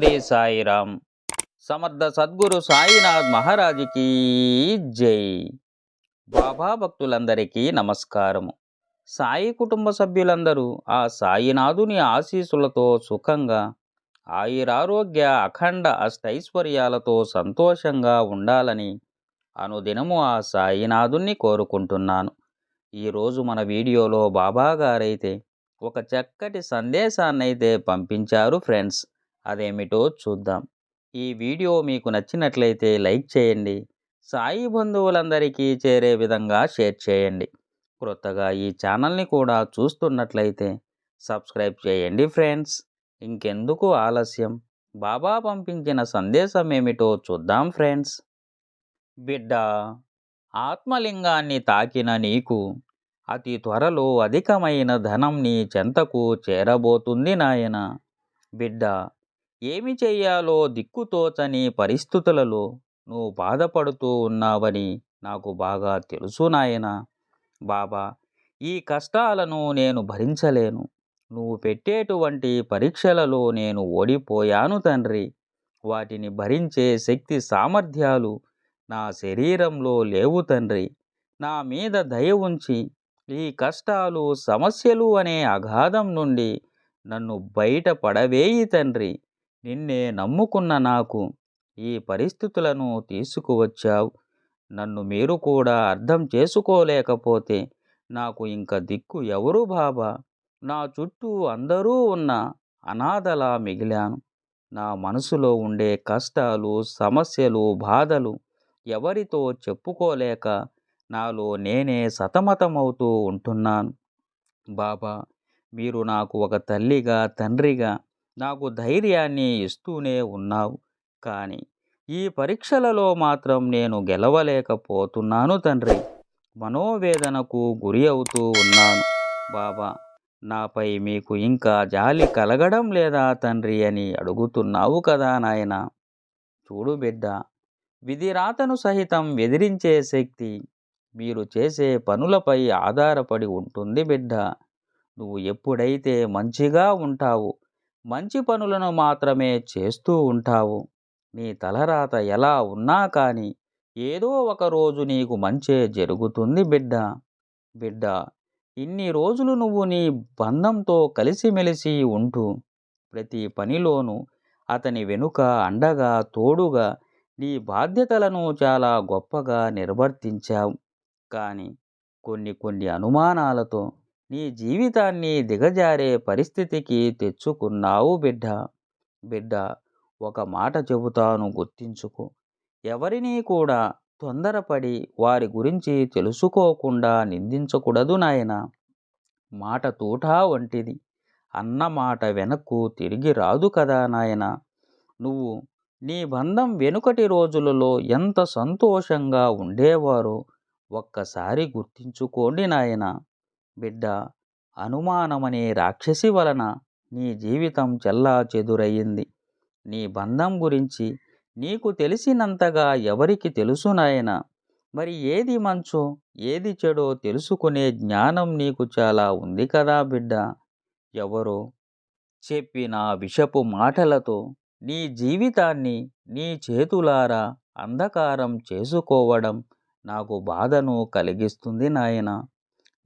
శ్రీ సాయిరామ్. సమర్థ సద్గురు సాయినాథ్ మహారాజుకి జై. బాబా భక్తులందరికీ నమస్కారము సాయి కుటుంబ సభ్యులందరూ ఆ సాయినాథుని ఆశీస్సులతో సుఖంగా ఆయురారోగ్య అఖండ అష్టైశ్వర్యాలతో సంతోషంగా ఉండాలని అనుదినము ఆ సాయినాథుణ్ణి కోరుకుంటున్నాను. ఈరోజు మన వీడియోలో బాబా గారైతే ఒక చక్కటి సందేశాన్నైతే పంపించారు ఫ్రెండ్స్. అదేమిటో చూద్దాం. ఈ వీడియో మీకు నచ్చినట్లయితే లైక్ చేయండి. సాయి బంధువులందరికీ చేరే విధంగా షేర్ చేయండి. క్రొత్తగా ఈ ఛానల్ని కూడా చూస్తున్నట్లయితే సబ్స్క్రైబ్ చేయండి ఫ్రెండ్స్. ఇంకెందుకు ఆలస్యం? బాబా పంపించిన సందేశం ఏమిటో చూద్దాం ఫ్రెండ్స్. బిడ్డ! ఆత్మలింగాన్ని తాకిన నీకు అతి త్వరలో అధికమైన ధనం నీ చెంతకు చేరబోతుంది నాయన. బిడ్డ! ఏమి చేయాలో దిక్కుతోచని పరిస్థితులలో నువ్వు బాధపడుతూ ఉన్నావని నాకు బాగా తెలుసు నాయన. బాబా ఈ కష్టాలను నేను భరించలేను. నువ్వు పెట్టేటువంటి పరీక్షలలో నేను ఓడిపోయాను తండ్రి. వాటిని భరించే శక్తి సామర్థ్యాలు నా శరీరంలో లేవు తండ్రి. నా మీద దయ ఉంచి ఈ కష్టాలు సమస్యలు అనే అగాధం నుండి నన్ను బయట పడవేయి తండ్రి. నిన్నే నమ్ముకున్న నాకు ఈ పరిస్థితులను తీసుకువచ్చావు. నన్ను మీరు కూడా అర్థం చేసుకోలేకపోతే నాకు ఇంక దిక్కు ఎవరు బాబా? నా చుట్టూ అందరూ ఉన్న అనాథలా మిగిలాను. నా మనసులో ఉండే కష్టాలు సమస్యలు బాధలు ఎవరితో చెప్పుకోలేక నాలో నేనే సతమతమవుతూ ఉంటున్నాను. బాబా మీరు నాకు ఒక తల్లిగా తండ్రిగా నాకు ధైర్యాన్ని ఇస్తూనే ఉన్నావు. కానీ ఈ పరీక్షలలో మాత్రం నేను గెలవలేకపోతున్నాను తండ్రి. మనోవేదనకు గురి అవుతూ ఉన్నాను. బాబా నాపై మీకు ఇంకా జాలి కలగడం లేదా తండ్రి అని అడుగుతున్నావు కదా నాయన? చూడు బిడ్డ విధిరాతను సహితం ఎదిరించే శక్తి మీరు చేసే పనులపై ఆధారపడి ఉంటుంది బిడ్డ. నువ్వు ఎప్పుడైతే మంచిగా ఉంటావు మంచి పనులను మాత్రమే చేస్తూ ఉంటావు. నీ తలరాత ఎలా ఉన్నా కానీ ఏదో ఒక రోజు నీకు మంచే జరుగుతుంది బిడ్డ. బిడ్డ ఇన్ని రోజులు నువ్వు నీ బంధంతో కలిసిమెలిసి ఉంటూ ప్రతి పనిలోనూ అతని వెనుక అండగా తోడుగా నీ బాధ్యతలను చాలా గొప్పగా నిర్వర్తించావు. కానీ కొన్ని కొన్ని అనుమానాలతో నీ జీవితాన్ని దిగజారే పరిస్థితికి తెచ్చుకున్నావు బిడ్డ. బిడ్డ ఒక మాట చెబుతాను గుర్తించుకో. ఎవరినీ కూడా తొందరపడి వారి గురించి తెలుసుకోకుండా నిందించకూడదు నాయన. మాట తూటా వంటిది. అన్న మాట వెనక్కు తిరిగి రాదు కదా నాయన. నువ్వు నీ బంధం వెనుకటి రోజులలో ఎంత సంతోషంగా ఉండేవారో ఒక్కసారి గుర్తించుకోండి నాయన. బిడ్డ అనుమానమనే రాక్షసి వలన నీ జీవితం చెల్లా చెదురయ్యింది నీ బంధం గురించి నీకు తెలిసినంతగా ఎవరికి తెలుసు నాయన? మరి ఏది మంచో ఏది చెడో తెలుసుకునే జ్ఞానం నీకు చాలా ఉంది కదా బిడ్డ. ఎవరో చెప్పిన విషపు మాటలతో నీ జీవితాన్ని నీ చేతులారా అంధకారం చేసుకోవడం నాకు బాధను కలిగిస్తుంది నాయనా.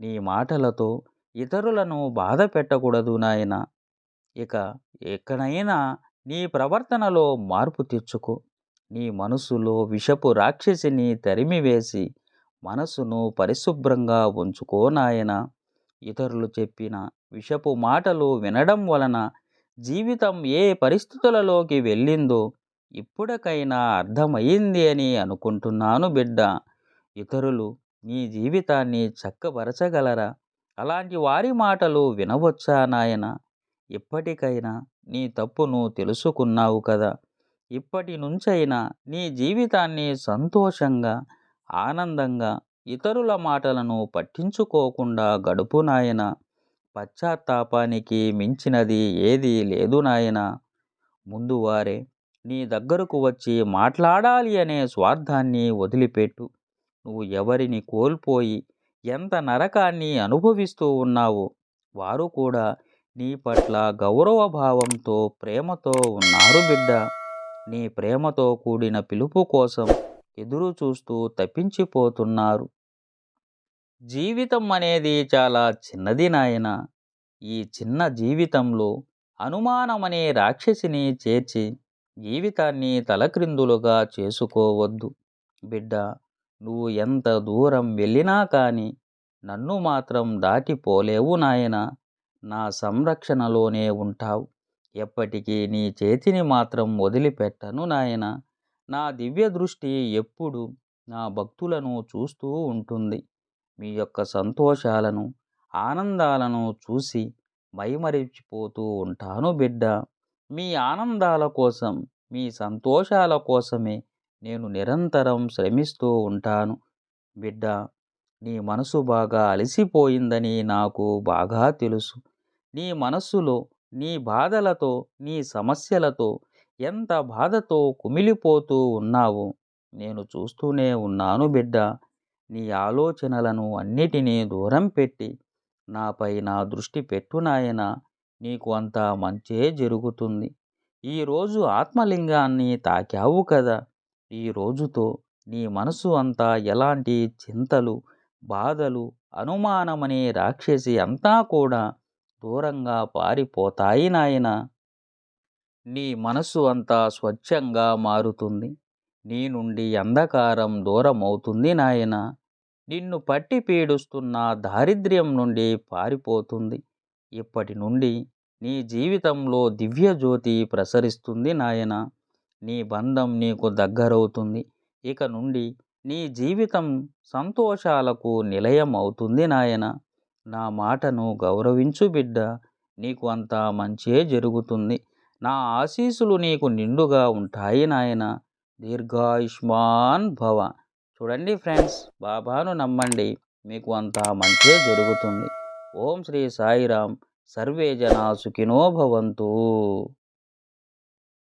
నీ మాటలతో ఇతరులను బాధ పెట్టకూడదు నాయన. ఇక ఎక్కడైనా నీ ప్రవర్తనలో మార్పు తెచ్చుకో. నీ మనసులో విషపు రాక్షసిని తరిమివేసి మనసును పరిశుభ్రంగా ఉంచుకో నాయన. ఇతరులు చెప్పిన విషపు మాటలు వినడం వలన జీవితం ఏ పరిస్థితులలోకి వెళ్ళిందో ఇప్పటికైనా అర్థమయ్యింది అని అనుకుంటున్నాను బిడ్డ. ఇతరులు నీ జీవితాన్ని చక్కబరచగలరా అలాంటి వారి మాటలు వినవచ్చా నాయన? ఇప్పటికైనా నీ తప్పును తెలుసుకున్నావు కదా! ఇప్పటి నుంచైనా నీ జీవితాన్ని సంతోషంగా ఆనందంగా ఇతరుల మాటలను పట్టించుకోకుండా గడుపు నాయన! పశ్చాత్తాపానికి మించినది ఏదీ లేదు నాయన! ముందువారే నీ దగ్గరకు వచ్చి మాట్లాడాలి అనే స్వార్థాన్ని వదిలిపెట్టు. నువ్వు ఎవరిని కోల్పోయి ఎంత నరకాన్ని అనుభవిస్తూ ఉన్నావో వారు కూడా నీ పట్ల గౌరవ భావంతో ప్రేమతో ఉన్నారు బిడ్డ. నీ ప్రేమతో కూడిన పిలుపు కోసం ఎదురు చూస్తూ తప్పించిపోతున్నారు. జీవితం అనేది చాలా చిన్నది నాయన. ఈ చిన్న జీవితంలో అనుమానమనే రాక్షసిని చేర్చి జీవితాన్ని తలక్రిందులుగా చేసుకోవద్దు బిడ్డ. నువ్వు ఎంత దూరం వెళ్ళినా కానీ నన్ను మాత్రం దాటిపోలేవు నాయన. నా సంరక్షణలోనే ఉంటావు. ఎప్పటికీ నీ చేతిని మాత్రం వదిలిపెట్టను నాయన. నా దివ్య దృష్టి ఎప్పుడు నా భక్తులను చూస్తూ ఉంటుంది. మీ యొక్క సంతోషాలను ఆనందాలను చూసి మైమరిచిపోతూ ఉంటాను బిడ్డ. మీ ఆనందాల కోసం మీ సంతోషాల కోసమే నేను నిరంతరం శ్రమిస్తూ ఉంటాను. బిడ్డ నీ మనసు బాగా అలసిపోయిందని నాకు బాగా తెలుసు. నీ మనస్సులో నీ బాధలతో నీ సమస్యలతో ఎంత బాధతో కుమిలిపోతూ ఉన్నావు నేను చూస్తూనే ఉన్నాను బిడ్డ. నీ ఆలోచనలను అన్నిటినీ దూరం పెట్టి నాపై నా దృష్టి పెట్టు నాయన నీకు అంత మంచే జరుగుతుంది. ఈరోజు ఆత్మలింగాన్ని తాకావు కదా. ఈ రోజుతో నీ మనసు అంతా ఎలాంటి చింతలు బాధలు అనుమానమనే రాక్షసి అంతా కూడా దూరంగా పారిపోతాయి నాయన. నీ మనసు అంతా స్వచ్ఛంగా మారుతుంది. నీ నుండి అంధకారం దూరం అవుతుంది నాయన. నిన్ను పట్టి పీడుస్తున్న దారిద్ర్యం నుండి పారిపోతుంది. ఇప్పటి నుండి నీ జీవితంలో దివ్యజ్యోతి ప్రసరిస్తుంది నాయన. నీ బంధం నీకు దగ్గరవుతుంది. ఇక నుండి నీ జీవితం సంతోషాలకు నిలయం అవుతుంది నాయన. నా మాటను గౌరవించు బిడ్డ నీకు అంతా మంచే జరుగుతుంది. నా ఆశీస్సులు నీకు నిండుగా ఉంటాయి నాయన. దీర్ఘాయుష్మాన్ భవ. చూడండి ఫ్రెండ్స్ బాబాను నమ్మండి మీకు అంతా మంచే జరుగుతుంది. ఓం శ్రీ సాయిరామ్ సర్వే జనా సుఖినో భవంతు.